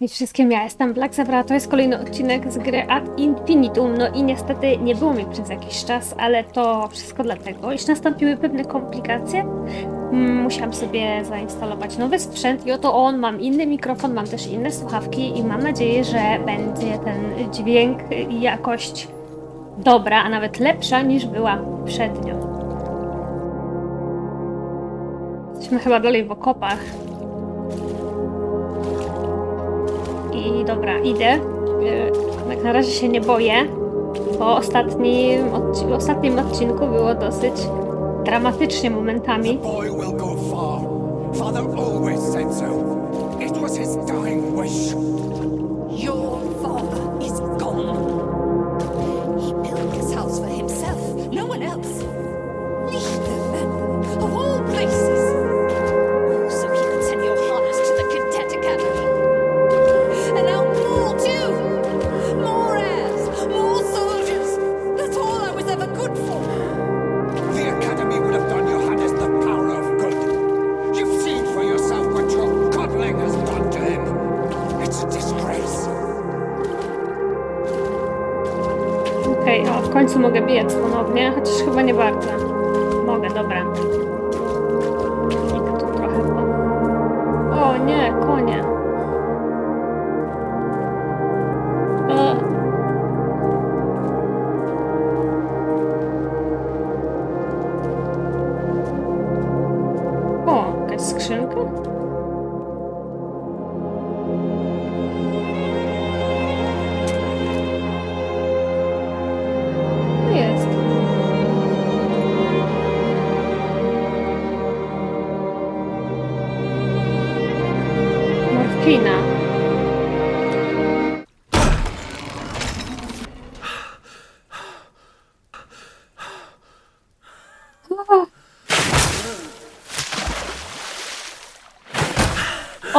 Cześć wszystkim, ja jestem Black Zebra, to jest kolejny odcinek z gry Ad Infinitum, no i niestety nie było mi przez jakiś czas, ale to wszystko dlatego, iż nastąpiły pewne komplikacje. Mm, Musiałam sobie zainstalować nowy sprzęt i oto on, mam inny mikrofon, mam też inne słuchawki i mam nadzieję, że będzie ten dźwięk i jakość dobra, a nawet lepsza niż była poprzednio. Jesteśmy chyba dalej w okopach. I dobra, idę. Yy, Jak na razie się nie boję, bo ostatnim, odci- w ostatnim odcinku było dosyć dramatycznie momentami. Father always said so. It was his dying wish. Końcu mogę biec ponownie, chociaż chyba nie bardzo. Mogę, dobra. Idę tu trochę. O nie, konie. O, jakaś skrzynka?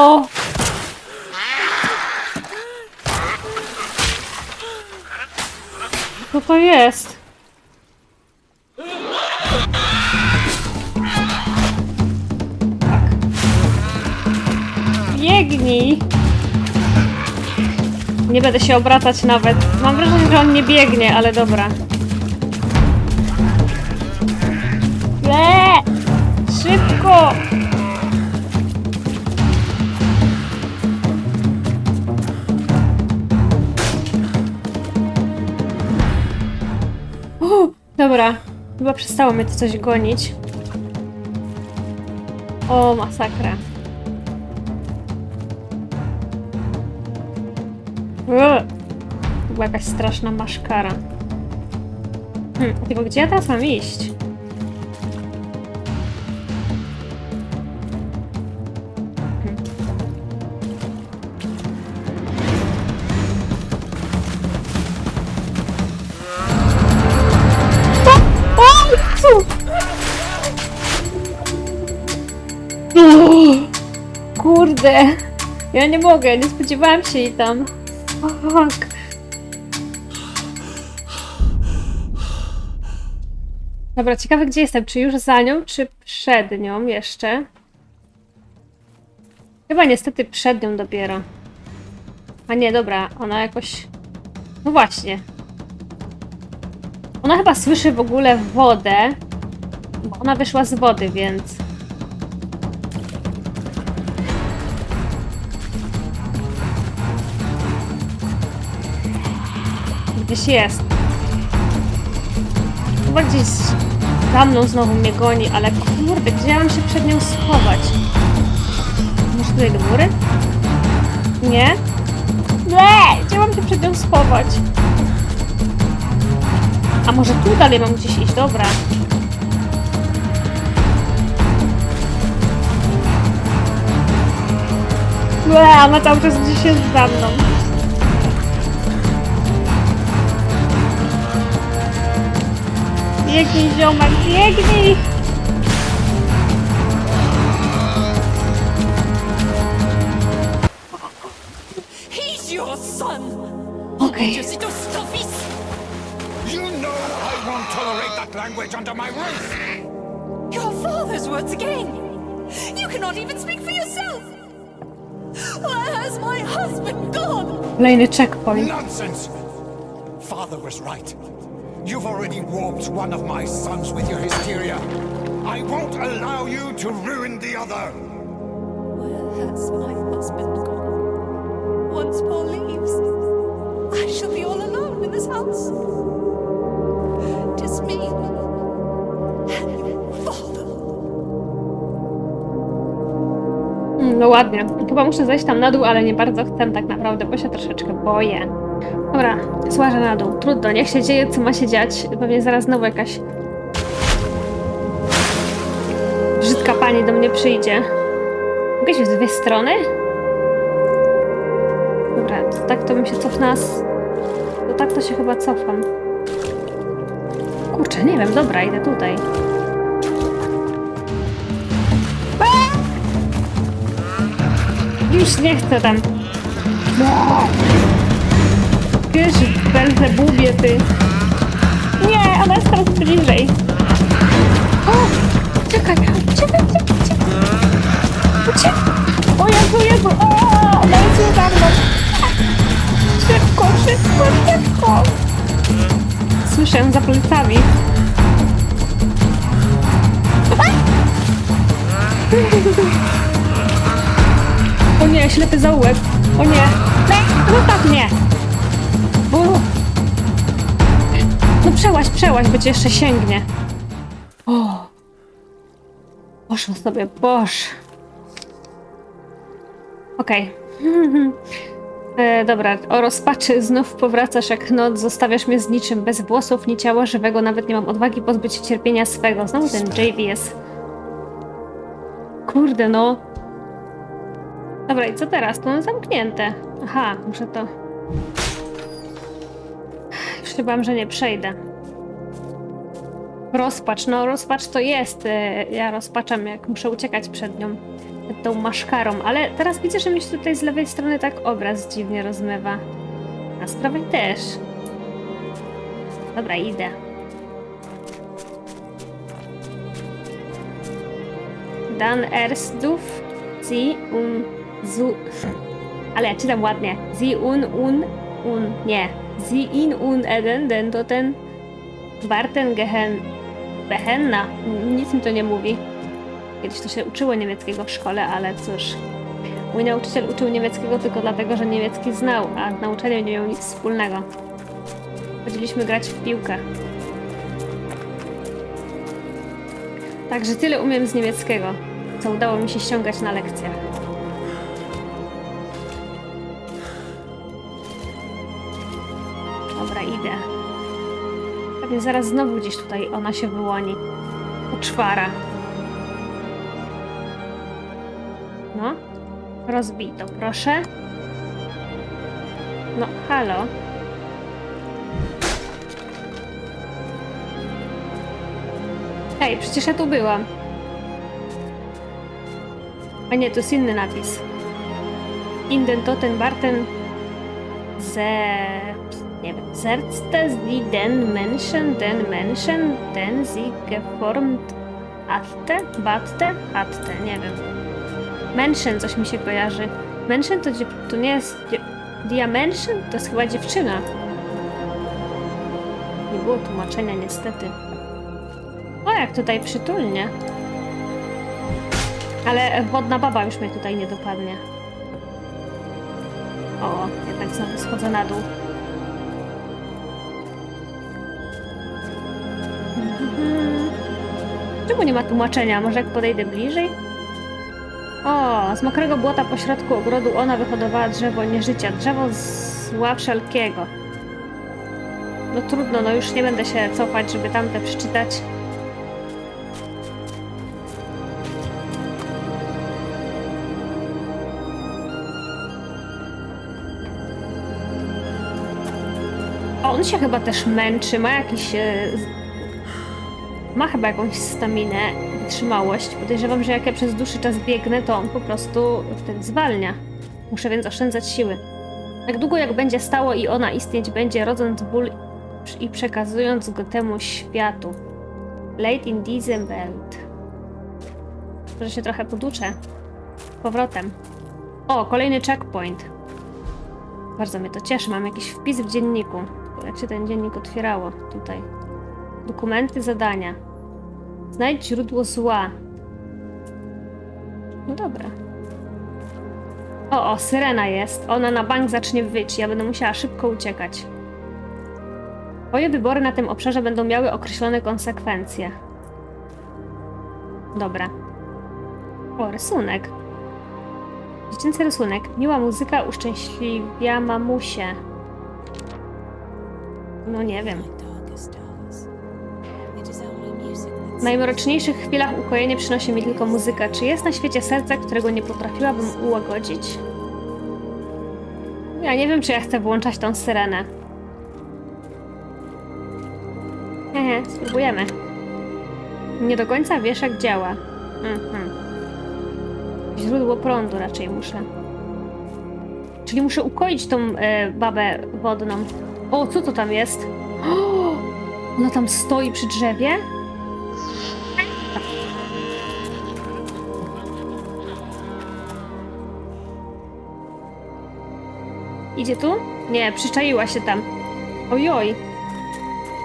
O! Co to jest? Biegnij! Nie będę się obracać nawet. Mam wrażenie, że on nie biegnie, ale dobra. Eee! Szybko! Dobra, chyba przestało mnie to coś gonić. O, masakra. Była jakaś straszna maszkara. Hmm, tylko gdzie ja teraz mam iść? Kurde, ja nie mogę, nie spodziewałam się jej tam. Fuck. Dobra, ciekawe gdzie jestem, czy już za nią, czy przed nią jeszcze? Chyba niestety przed nią dopiero. A nie, dobra, ona jakoś... No właśnie, ona chyba słyszy w ogóle wodę, bo ona wyszła z wody, więc. Gdzieś jest. Chyba gdzieś za mną znowu mnie goni, ale kurde, gdzie ja mam się przed nią schować? Może tutaj do góry? Nie? Nie! Gdzie mam się przed nią schować? A może tu dalej mam gdzieś iść? Dobra. Ue, ona cały czas gdzieś jest za mną. Biegnij, ziomek, biegnij! He's your son. Okej. Just little stuffies. You know I won't tolerate that language under my roof. Your father's words again. You cannot even speak for yourself. Where has my husband gone? Kolejny checkpoint. Nonsense! Father was right. You've already warped one of my sons with your hysteria. I won't allow you to ruin the other. Where has my husband gone? Once Paul leaves, I shall be all alone in this house. Just me and father. Mm, No ładnie. Chyba muszę zejść tam na dół, ale nie bardzo chcę tak naprawdę, bo się troszeczkę boję. Dobra, złażę na dół. Trudno, niech się dzieje, co ma się dziać. Pewnie zaraz znowu jakaś brzydka pani do mnie przyjdzie. Mogę iść w dwie strony? Dobra, to tak to bym się cofnęła z... To tak to się chyba cofam. Kurczę, nie wiem, dobra, idę tutaj. Już nie chcę tam. Wiesz, Belzebubie, ty. Nie, ona jest teraz bliżej. O, czekaj, czekaj, czekaj, czekaj. Uciekaj. O Jezu, Jezu, o, ona jest za mną. Szybko, szybko, szybko. Słyszę za plecami. O nie, ślepy zaułek. O nie. Zostaw mnie. Przełaź, przełaź, bo cię jeszcze sięgnie. O. Poszło sobie, boż. Okej. E, dobra, o rozpaczy znów powracasz jak noc, zostawiasz mnie z niczym, bez włosów, ni ciała żywego, nawet nie mam odwagi pozbyć się cierpienia swego. Znowu ten JVS. Kurde, no. Dobra, i co teraz? To zamknięte. Aha, muszę to... Już się bałam, że nie przejdę. Rozpacz, no rozpacz to jest. e, Ja rozpaczam, jak muszę uciekać przed nią. Tą maszkarą, ale teraz widzę, że mi się tutaj z lewej strony tak obraz dziwnie rozmywa. A z prawej też. Dobra, idę. Dan Erstduf, Sie un zu... Ale ja czytam ładnie. Sie un un un... Nie. Sie in un eden, den to ten... Barten gehen... Behenna. Nic mi to nie mówi. Kiedyś to się uczyło niemieckiego w szkole, ale cóż. Mój nauczyciel uczył niemieckiego tylko dlatego, że niemiecki znał, a z nauczeniem nie miał nic wspólnego. Chodziliśmy grać w piłkę. Także tyle umiem z niemieckiego, co udało mi się ściągać na lekcjach. Dobra, idę. Pewnie zaraz znowu gdzieś tutaj ona się wyłoni. Poczwara. No. Rozbij to, proszę. No, halo. Hej, przecież ja tu byłam. A nie, to jest inny napis. Inden toten Barten ze... Zerzte sie den Menschen, den Menschen, den sie geformt hatte, batte, hatte, nie wiem. Menschen coś mi się kojarzy. Menschen to, to nie jest... dziew- Dia Menschen to jest chyba dziewczyna. Nie było tłumaczenia niestety. O, jak tutaj przytulnie. Ale wodna baba już mnie tutaj nie dopadnie. O, jednak znowu schodzę na dół. Czemu nie ma tłumaczenia? Może jak podejdę bliżej? O, z mokrego błota pośrodku ogrodu ona wyhodowała drzewo nieżycia. Drzewo zła wszelkiego. No trudno, no już nie będę się cofać, żeby tamte przeczytać. On się chyba też męczy, ma jakiś. Ma chyba jakąś staminę, wytrzymałość. Podejrzewam, że jak ja przez dłuższy czas biegnę, to on po prostu wtedy zwalnia. Muszę więc oszczędzać siły. Tak długo jak będzie stało i ona istnieć będzie, rodząc ból i przekazując go temu światu. Late in diesem Welt. Może się trochę poduczę. Powrotem. O, kolejny checkpoint. Bardzo mnie to cieszy. Mam jakiś wpis w dzienniku. Jak się ten dziennik otwierało? Tutaj. Dokumenty, zadania. Znajdź źródło zła. No dobra. O, o, syrena jest. Ona na bank zacznie wyć. Ja będę musiała szybko uciekać. Twoje wybory na tym obszarze będą miały określone konsekwencje. Dobra. O, rysunek. Dziecięcy rysunek. Miła muzyka uszczęśliwia mamusię. No nie wiem. W najmroczniejszych chwilach ukojenie przynosi mi tylko muzyka. Czy jest na świecie serce, którego nie potrafiłabym ułagodzić? Ja nie wiem, czy ja chcę włączać tą syrenę. Hehe, spróbujemy. Nie do końca wiesz, jak działa. Mhm. Źródło prądu raczej muszę. Czyli muszę ukoić tą e, babę wodną. O, co to tam jest? O, ona tam stoi przy drzewie? Idzie tu? Nie, przyczaiła się tam. Ojoj.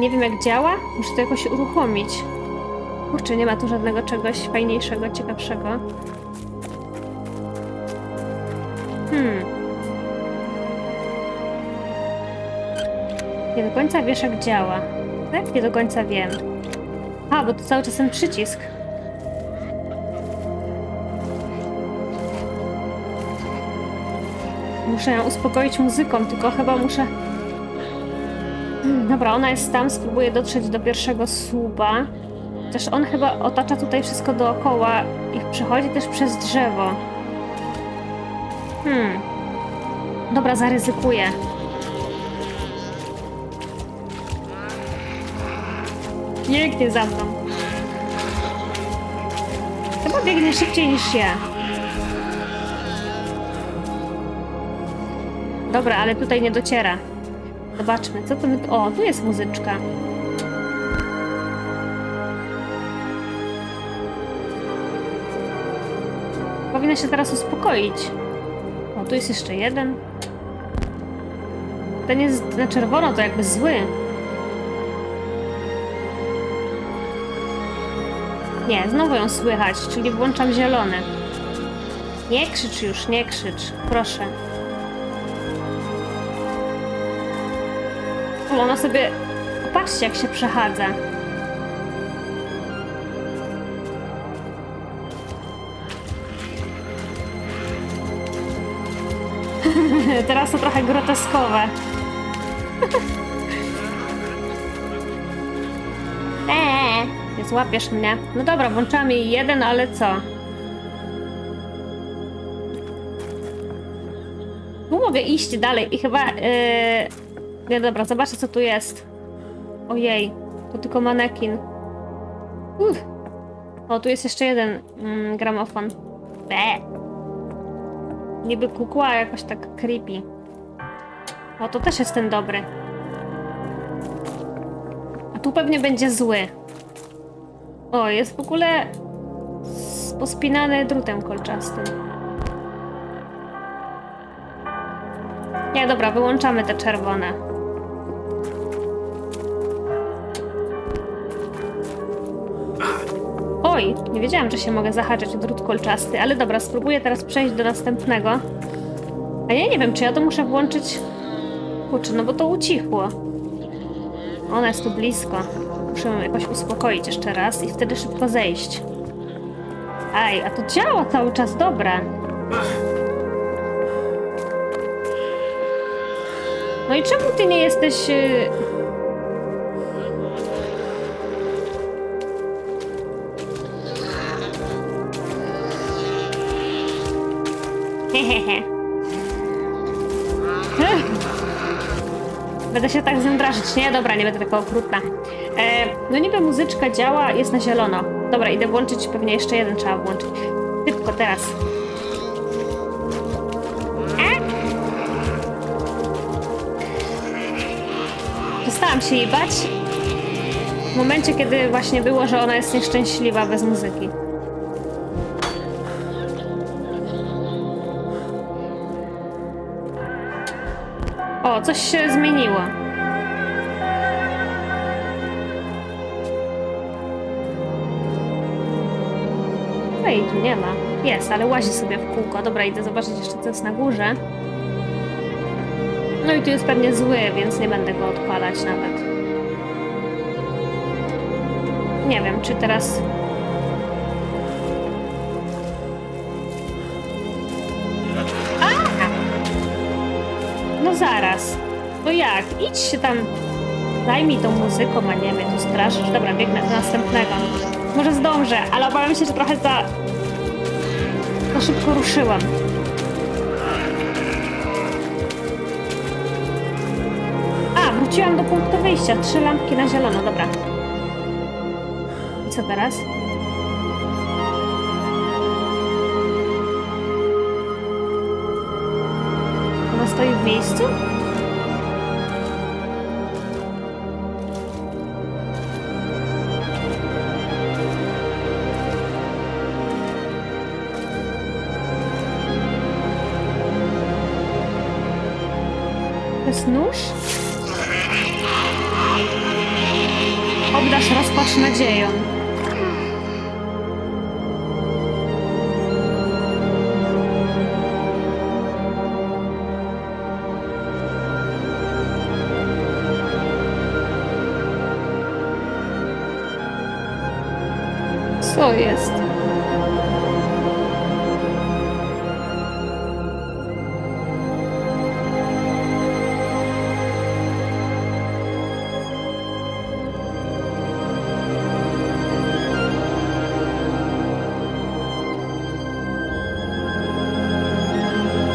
Nie wiem jak działa. Muszę to jakoś uruchomić. Kurczę, nie ma tu żadnego czegoś fajniejszego, ciekawszego. Hmm. Nie do końca wiesz jak działa. Tak? Nie do końca wiem. A, bo to cały czas ten przycisk. Muszę ją uspokoić muzyką, tylko chyba muszę... Hmm, Dobra, ona jest tam, spróbuję dotrzeć do pierwszego słupa. Też on chyba otacza tutaj wszystko dookoła i przechodzi też przez drzewo. Hmm. Dobra, zaryzykuję. Biegnie za mną. Chyba biegnie szybciej niż ja. Dobra, ale tutaj nie dociera. Zobaczmy, co to. O, tu jest muzyczka. Powinna się teraz uspokoić. O, tu jest jeszcze jeden. Ten jest na czerwono, to jakby zły. Nie, znowu ją słychać, czyli włączam zielony. Nie krzycz już, nie krzycz. Proszę. Ona sobie... Patrzcie, jak się przechadza. Teraz to trochę groteskowe. nie złapiesz mnie. No dobra, włączamy jeden, ale co? Tu mogę iść dalej i chyba... Yy... Nie, dobra, zobaczę co tu jest. Ojej, to tylko manekin. Uff. O, tu jest jeszcze jeden mm, gramofon. Be. Niby kukła, jakoś tak creepy. O, to też jest ten dobry. A tu pewnie będzie zły. O, jest w ogóle pospinany drutem kolczastym. Nie, dobra, wyłączamy te czerwone. Oj, nie wiedziałam, że się mogę zahaczać o drut kolczasty, ale dobra, spróbuję teraz przejść do następnego. A ja nie wiem, czy ja to muszę włączyć... Kurczę, no bo to ucichło. Ona jest tu blisko. Muszę ją jakoś uspokoić jeszcze raz i wtedy szybko zejść. Aj, a to działa cały czas, dobra. No i czemu ty nie jesteś... y, Hehehe. Będę się tak z nią drażyć. Nie, dobra, nie będę taka okrutna. E, no niby muzyczka działa, jest na zielono. Dobra, idę włączyć, pewnie jeszcze jeden trzeba włączyć. Szybko, teraz. E? Przestałam się jej bać. W momencie, kiedy właśnie było, że ona jest nieszczęśliwa bez muzyki. O, coś się zmieniło. I tu nie ma. Jest, ale łazi sobie w kółko. Dobra, idę zobaczyć jeszcze, co jest na górze. No i tu jest pewnie zły, więc nie będę go odpalać nawet. Nie wiem, czy teraz... No zaraz. No jak? Idź się tam... Zajmij tą muzyką, a nie mnie tu straszysz. Dobra, biegnę do następnego. Może zdążę, ale obawiam się, że trochę za... Za szybko ruszyłam. A, wróciłam do punktu wyjścia. Trzy lampki na zielono, dobra. I co teraz? Ona stoi w miejscu? To jest nóż? Obdasz rozpacz nadzieją. Co jest?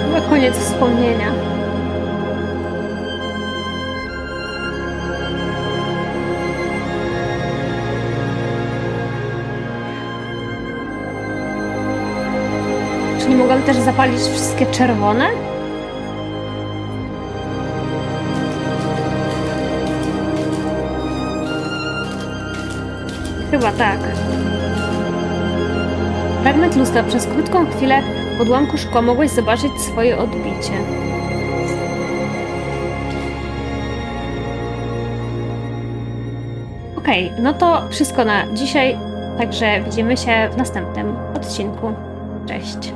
Chyba koniec wspomnienia. Wszystkie czerwone? Chyba tak. Fragment lustra. Przez krótką chwilę w odłamku szkła mogłeś zobaczyć swoje odbicie. Okej, no to wszystko na dzisiaj. Także widzimy się w następnym odcinku. Cześć.